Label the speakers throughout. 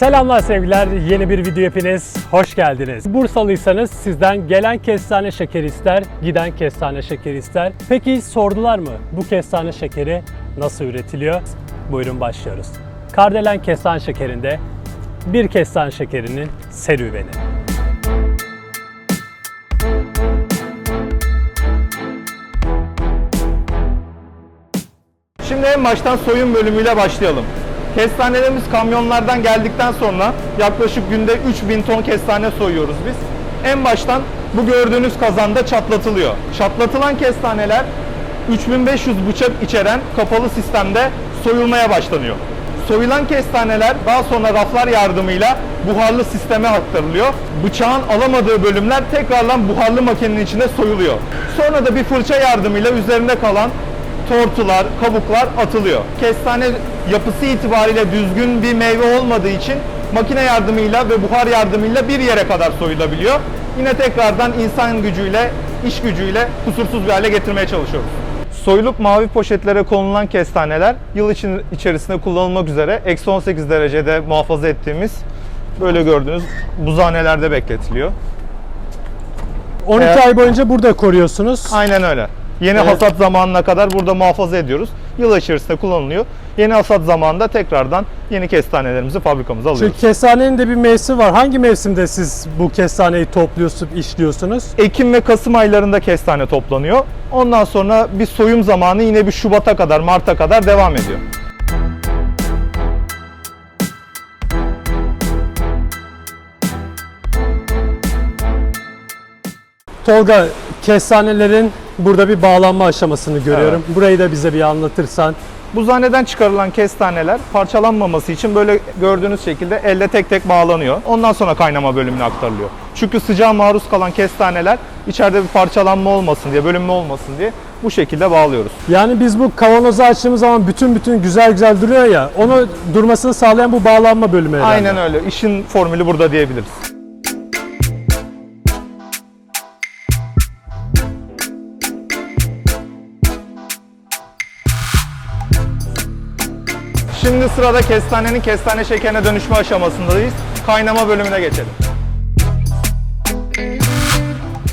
Speaker 1: Selamlar sevgiler, yeni bir video hepiniz hoş geldiniz. Bursalıysanız sizden gelen kestane şekeri ister, giden kestane şekeri ister. Peki sordular mı bu kestane şekeri nasıl üretiliyor? Buyurun başlıyoruz. Kardelen kestane şekerinde bir kestane şekerinin serüveni.
Speaker 2: Şimdi en baştan soyum bölümüyle başlayalım. Kestanelerimiz kamyonlardan geldikten sonra yaklaşık günde 3000 ton kestane soyuyoruz biz. En baştan bu gördüğünüz kazanda çatlatılıyor. Çatlatılan kestaneler 3500 bıçak içeren kapalı sistemde soyulmaya başlanıyor. Soyulan kestaneler daha sonra raflar yardımıyla buharlı sisteme aktarılıyor. Bıçağın alamadığı bölümler tekrardan buharlı makinenin içinde soyuluyor. Sonra da bir fırça yardımıyla üzerinde kalan tortular, kabuklar atılıyor. Kestane yapısı itibariyle düzgün bir meyve olmadığı için makine yardımıyla ve buhar yardımıyla bir yere kadar soyulabiliyor. Yine tekrardan insan gücüyle, iş gücüyle kusursuz bir hale getirmeye çalışıyoruz. Soyulup mavi poşetlere konulan kestaneler yıl için içerisinde kullanılmak üzere eksi 18 derecede muhafaza ettiğimiz böyle gördüğünüz buzhanelerde bekletiliyor.
Speaker 1: 12
Speaker 2: Evet.
Speaker 1: ay boyunca burada koruyorsunuz.
Speaker 2: Aynen öyle. Yeni
Speaker 1: Evet.
Speaker 2: hasat zamanına kadar burada muhafaza ediyoruz. Yıl içerisinde kullanılıyor. Yeni hasat zamanında tekrardan yeni kestanelerimizi fabrikamıza alıyoruz.
Speaker 1: Çünkü kestanenin de bir mevsimi var. Hangi mevsimde siz bu kestaneyi topluyorsunuz, işliyorsunuz?
Speaker 2: Ekim ve Kasım aylarında kestane toplanıyor. Ondan sonra bir soyum zamanı yine bir Şubat'a kadar, Mart'a kadar devam ediyor.
Speaker 1: Tolga, kestanelerin burada bir bağlanma aşamasını görüyorum. Burayı da bize bir anlatırsan.
Speaker 2: Buzhaneden çıkarılan kestaneler parçalanmaması için böyle gördüğünüz şekilde elle tek tek bağlanıyor. Ondan sonra kaynama bölümüne aktarılıyor. Çünkü sıcağa maruz kalan kestaneler içeride bir parçalanma olmasın diye, bölünme olmasın diye bu şekilde bağlıyoruz.
Speaker 1: Yani biz bu kavanozu açtığımız zaman bütün bütün güzel güzel duruyor ya, onu durmasını sağlayan bu bağlanma bölümü.
Speaker 2: Aynen öyle. İşin formülü burada diyebiliriz. Şimdi sırada kestanenin kestane şekerine dönüşme aşamasındayız. Kaynama bölümüne geçelim.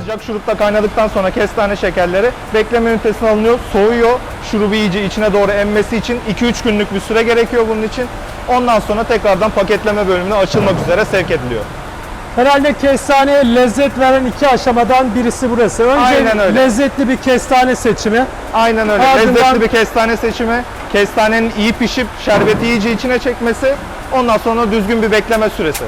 Speaker 2: Sıcak şurupta kaynadıktan sonra kestane şekerleri bekleme ünitesine alınıyor, soğuyor. Şurubu iyice içine doğru emmesi için 2-3 günlük bir süre gerekiyor bunun için. Ondan sonra tekrardan paketleme bölümüne açılmak üzere sevk ediliyor.
Speaker 1: Herhalde kestaneye lezzet veren iki aşamadan birisi burası. Önce
Speaker 2: Aynen öyle.
Speaker 1: lezzetli bir kestane seçimi.
Speaker 2: Aynen öyle.
Speaker 1: Ardından-
Speaker 2: Lezzetli bir kestane seçimi, kestanenin iyi pişip şerbeti iyice içine çekmesi, ondan sonra düzgün bir bekleme süresi.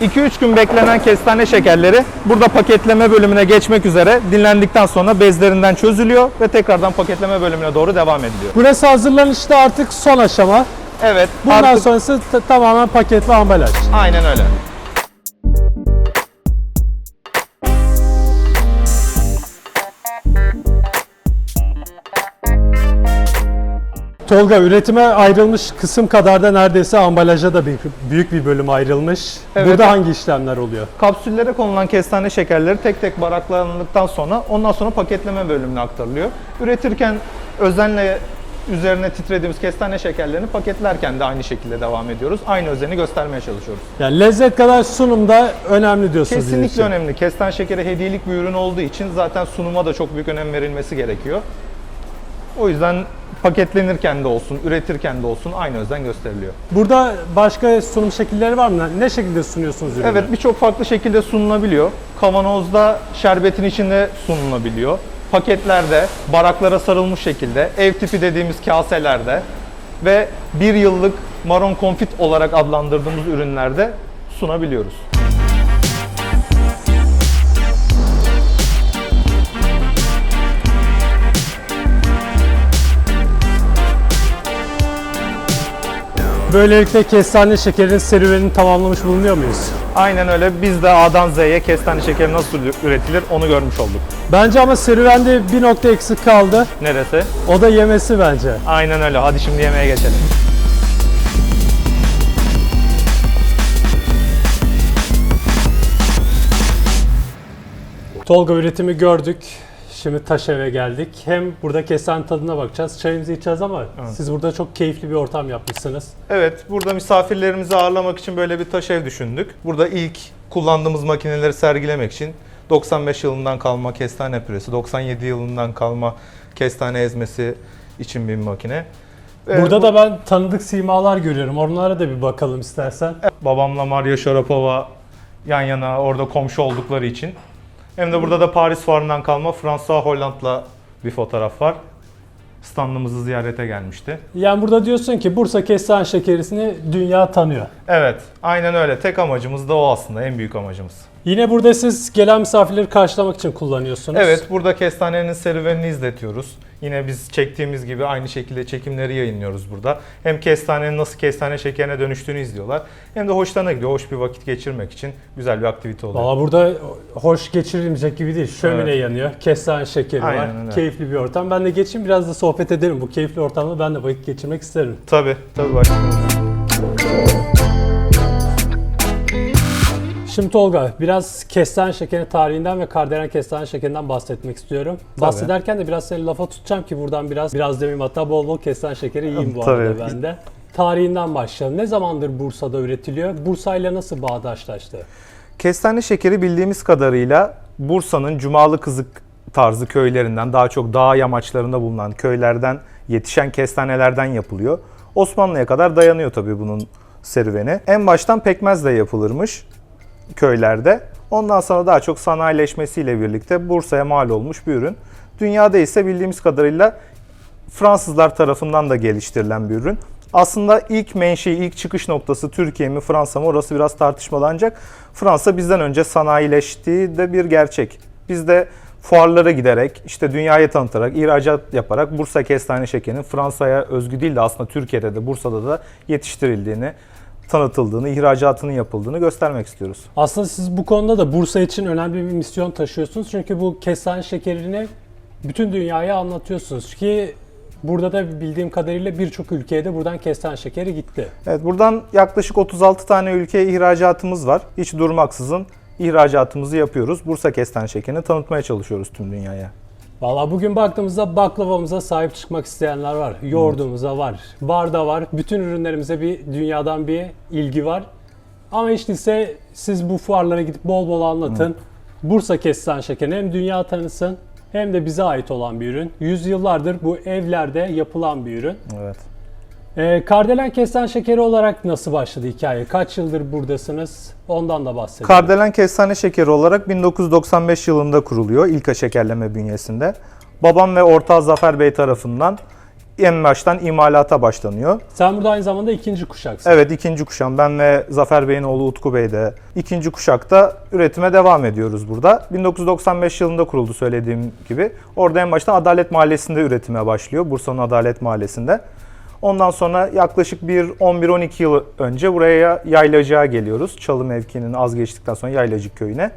Speaker 2: İki üç gün beklenen kestane şekerleri burada paketleme bölümüne geçmek üzere dinlendikten sonra bezlerinden çözülüyor ve tekrardan paketleme bölümüne doğru devam ediliyor.
Speaker 1: Burası hazırlanışta artık son aşama.
Speaker 2: Evet.
Speaker 1: Bundan
Speaker 2: artık-
Speaker 1: sonrası tamamen paket ve ambalaj.
Speaker 2: Aynen öyle.
Speaker 1: Tolga üretime ayrılmış kısım kadar da neredeyse ambalaja da bir, büyük bir bölüm ayrılmış.
Speaker 2: Evet.
Speaker 1: Burada hangi işlemler oluyor?
Speaker 2: Kapsüllere konulan kestane şekerleri tek tek baraklandıktan sonra ondan sonra paketleme bölümüne aktarılıyor. Üretirken özenle üzerine titrediğimiz kestane şekerlerini paketlerken de aynı şekilde devam ediyoruz. Aynı özeni göstermeye çalışıyoruz.
Speaker 1: Yani lezzet kadar sunum da önemli diyorsunuz.
Speaker 2: Kesinlikle
Speaker 1: için.
Speaker 2: önemli. Kestane şekeri hediyelik bir ürün olduğu için zaten sunuma da çok büyük önem verilmesi gerekiyor. O yüzden paketlenirken de olsun, üretirken de olsun aynı özen gösteriliyor.
Speaker 1: Burada başka sunum şekilleri var mı? Ne şekilde sunuyorsunuz ürünü?
Speaker 2: Evet birçok farklı şekilde sunulabiliyor. Kavanozda şerbetin içinde sunulabiliyor. Paketlerde, baraklara sarılmış şekilde, ev tipi dediğimiz kaselerde ve bir yıllık maron konfit olarak adlandırdığımız ürünlerde sunabiliyoruz.
Speaker 1: Böylelikle kestane şekerin serüvenini tamamlamış bulunuyor muyuz?
Speaker 2: Aynen öyle. Biz de A'dan Z'ye kestane şekeri nasıl üretilir onu görmüş olduk.
Speaker 1: Bence ama serüvende bir nokta eksik kaldı.
Speaker 2: Neresi?
Speaker 1: O da yemesi bence.
Speaker 2: Aynen öyle. Hadi şimdi yemeğe geçelim.
Speaker 1: Tolga üretimi gördük. Şimdi taş eve geldik. Hem burada kestane tadına bakacağız, çayımızı içeceğiz ama siz burada çok keyifli bir ortam yapmışsınız.
Speaker 2: Evet, burada misafirlerimizi ağırlamak için böyle bir taş ev düşündük. Burada ilk kullandığımız makineleri sergilemek için 95 yılından kalma kestane püresi, 97 yılından kalma kestane ezmesi için bir makine. Ve
Speaker 1: Burada
Speaker 2: bu-
Speaker 1: da ben tanıdık simalar görüyorum. Onlara da bir bakalım istersen.
Speaker 2: babamla Maria Sharapova yan yana orada komşu oldukları için. Hem de burada da Paris Fuarı'ndan kalma François Hollande'la bir fotoğraf var. Standımızı ziyarete gelmişti.
Speaker 1: Yani burada diyorsun ki Bursa kestane şekerisini dünya tanıyor.
Speaker 2: Evet, aynen öyle. Tek amacımız da o aslında, en büyük amacımız.
Speaker 1: Yine burada siz gelen misafirleri karşılamak için kullanıyorsunuz.
Speaker 2: Evet, burada kestanenin serüvenini izletiyoruz. Yine biz çektiğimiz gibi aynı şekilde çekimleri yayınlıyoruz burada. Hem kestanenin nasıl kestane şekerine dönüştüğünü izliyorlar. Hem de hoşlarına gidiyor. Hoş bir vakit geçirmek için güzel bir aktivite oluyor.
Speaker 1: Valla burada hoş geçirilmeyecek gibi değil. Şömine
Speaker 2: Evet.
Speaker 1: yanıyor, kestane şekeri var.
Speaker 2: Aynen öyle.
Speaker 1: Keyifli bir ortam. Ben de geçeyim biraz da sohbet edelim. Bu keyifli ortamda ben de vakit geçirmek isterim.
Speaker 2: Tabii, tabii başkanım.
Speaker 1: Şimdi Tolga biraz kestane şekeri tarihinden ve kardelen kestane şekerinden bahsetmek istiyorum. Bahsederken de biraz seni lafa tutacağım ki buradan biraz biraz demeyeyim hatta bol bol kestane şekeri yiyeyim bu
Speaker 2: Tabii.
Speaker 1: arada ben de. Tarihinden başlayalım. Ne zamandır Bursa'da üretiliyor? Bursa ile nasıl bağdaşlaştı?
Speaker 2: Kestane şekeri bildiğimiz kadarıyla Bursa'nın Cumalı Kızık tarzı köylerinden daha çok dağ yamaçlarında bulunan köylerden yetişen kestanelerden yapılıyor. Osmanlı'ya kadar dayanıyor tabii bunun serüveni. En baştan pekmezle yapılırmış köylerde. Ondan sonra daha çok sanayileşmesiyle birlikte Bursa'ya mal olmuş bir ürün. Dünyada ise bildiğimiz kadarıyla Fransızlar tarafından da geliştirilen bir ürün. Aslında ilk menşei, ilk çıkış noktası Türkiye mi Fransa mı orası biraz tartışmalı ancak Fransa bizden önce sanayileştiği de bir gerçek. Biz de fuarlara giderek, işte dünyaya tanıtarak, ihracat yaparak Bursa kestane şekerinin Fransa'ya özgü değil de aslında Türkiye'de de Bursa'da da yetiştirildiğini, tanıtıldığını, ihracatının yapıldığını göstermek istiyoruz.
Speaker 1: Aslında siz bu konuda da Bursa için önemli bir misyon taşıyorsunuz. Çünkü bu kestane şekerini bütün dünyaya anlatıyorsunuz ki burada da bildiğim kadarıyla birçok ülkeye de buradan kestane şekeri gitti.
Speaker 2: Evet buradan yaklaşık 36 tane ülkeye ihracatımız var. Hiç durmaksızın ihracatımızı yapıyoruz. Bursa kestane şekerini tanıtmaya çalışıyoruz tüm dünyaya.
Speaker 1: Valla bugün baktığımızda baklavamıza sahip çıkmak isteyenler var. Yoğurdumuza var. Barda var. Bütün ürünlerimize bir dünyadan bir ilgi var. Ama işte ise siz bu fuarlara gidip bol bol anlatın. Bursa kestane şekerini hem dünya tanısın hem de bize ait olan bir ürün. Yüzyıllardır bu evlerde yapılan bir ürün.
Speaker 2: Evet.
Speaker 1: Ee, Kardelen kestane şekeri olarak nasıl başladı hikaye? Kaç yıldır buradasınız? Ondan da bahsedelim.
Speaker 2: Kardelen kestane şekeri olarak 1995 yılında kuruluyor İlka Şekerleme bünyesinde. Babam ve ortağı Zafer Bey tarafından en baştan imalata başlanıyor.
Speaker 1: Sen burada aynı zamanda ikinci kuşaksın.
Speaker 2: Evet ikinci kuşağım ben ve Zafer Bey'in oğlu Utku Bey de ikinci kuşakta üretime devam ediyoruz burada. 1995 yılında kuruldu söylediğim gibi. Orada en başta Adalet Mahallesi'nde üretime başlıyor. Bursa'nın Adalet Mahallesi'nde. Ondan sonra yaklaşık bir 11-12 yıl önce buraya Yaylacık'a geliyoruz. Çalı mevkinin az geçtikten sonra Yaylacık köyüne.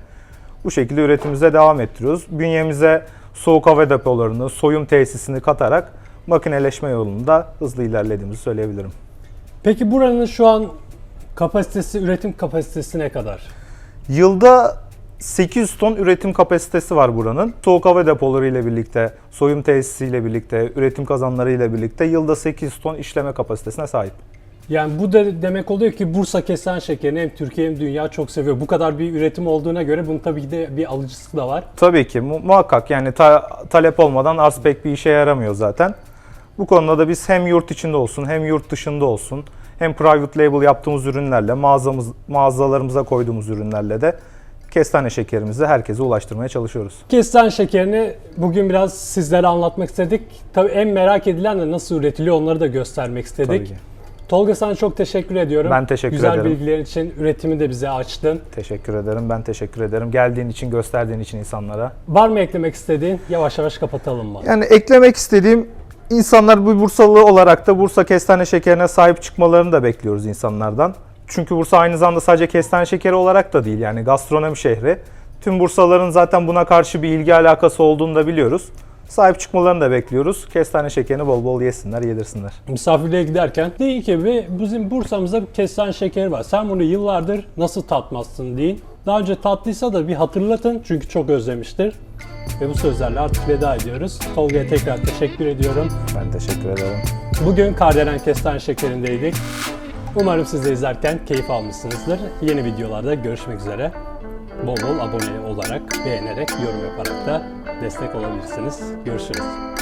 Speaker 2: Bu şekilde üretimimize devam ettiriyoruz. Bünyemize soğuk hava depolarını, soyum tesisini katarak makineleşme yolunda hızlı ilerlediğimizi söyleyebilirim.
Speaker 1: Peki buranın şu an kapasitesi, üretim kapasitesi ne kadar?
Speaker 2: Yılda 800 ton üretim kapasitesi var buranın. Soğuk hava depoları ile birlikte, soyum tesisiyle birlikte, üretim kazanları ile birlikte yılda 800 ton işleme kapasitesine sahip.
Speaker 1: Yani bu da demek oluyor ki Bursa kesen şekerini hem Türkiye hem dünya çok seviyor. Bu kadar bir üretim olduğuna göre bunun tabii ki de bir alıcısı da var.
Speaker 2: Tabii ki mu- muhakkak yani ta- talep olmadan arz pek bir işe yaramıyor zaten. Bu konuda da biz hem yurt içinde olsun hem yurt dışında olsun hem private label yaptığımız ürünlerle mağazamız, mağazalarımıza koyduğumuz ürünlerle de kestane şekerimizi herkese ulaştırmaya çalışıyoruz.
Speaker 1: Kesen şekerini bugün biraz sizlere anlatmak istedik. Tabii en merak edilen de nasıl üretiliyor onları da göstermek istedik.
Speaker 2: Tabii ki.
Speaker 1: Tolga sana çok teşekkür ediyorum.
Speaker 2: Ben teşekkür
Speaker 1: Güzel
Speaker 2: ederim.
Speaker 1: bilgilerin için üretimi de bize açtın.
Speaker 2: Teşekkür ederim. Ben teşekkür ederim. Geldiğin için, gösterdiğin için insanlara.
Speaker 1: Var mı eklemek istediğin? Yavaş yavaş kapatalım mı?
Speaker 2: Yani eklemek istediğim insanlar bu Bursalı olarak da Bursa kestane şekerine sahip çıkmalarını da bekliyoruz insanlardan. Çünkü Bursa aynı zamanda sadece kestane şekeri olarak da değil yani gastronomi şehri. Tüm Bursalıların zaten buna karşı bir ilgi alakası olduğunu da biliyoruz. Sahip çıkmalarını da bekliyoruz. Kestane şekerini bol bol yesinler, yedirsinler.
Speaker 1: Misafirliğe giderken deyin ki "Ve bizim Bursa'mızda kestane şekeri var. Sen bunu yıllardır nasıl tatmazsın deyin. Daha önce tatlıysa da bir hatırlatın çünkü çok özlemiştir. Ve bu sözlerle artık veda ediyoruz. Tolga'ya tekrar teşekkür ediyorum.
Speaker 2: Ben teşekkür ederim.
Speaker 1: Bugün Kardelen Kestane Şekeri'ndeydik. Umarım siz de izlerken keyif almışsınızdır. Yeni videolarda görüşmek üzere. Bol bol abone olarak, beğenerek, yorum yaparak da destek olabilirsiniz. Görüşürüz.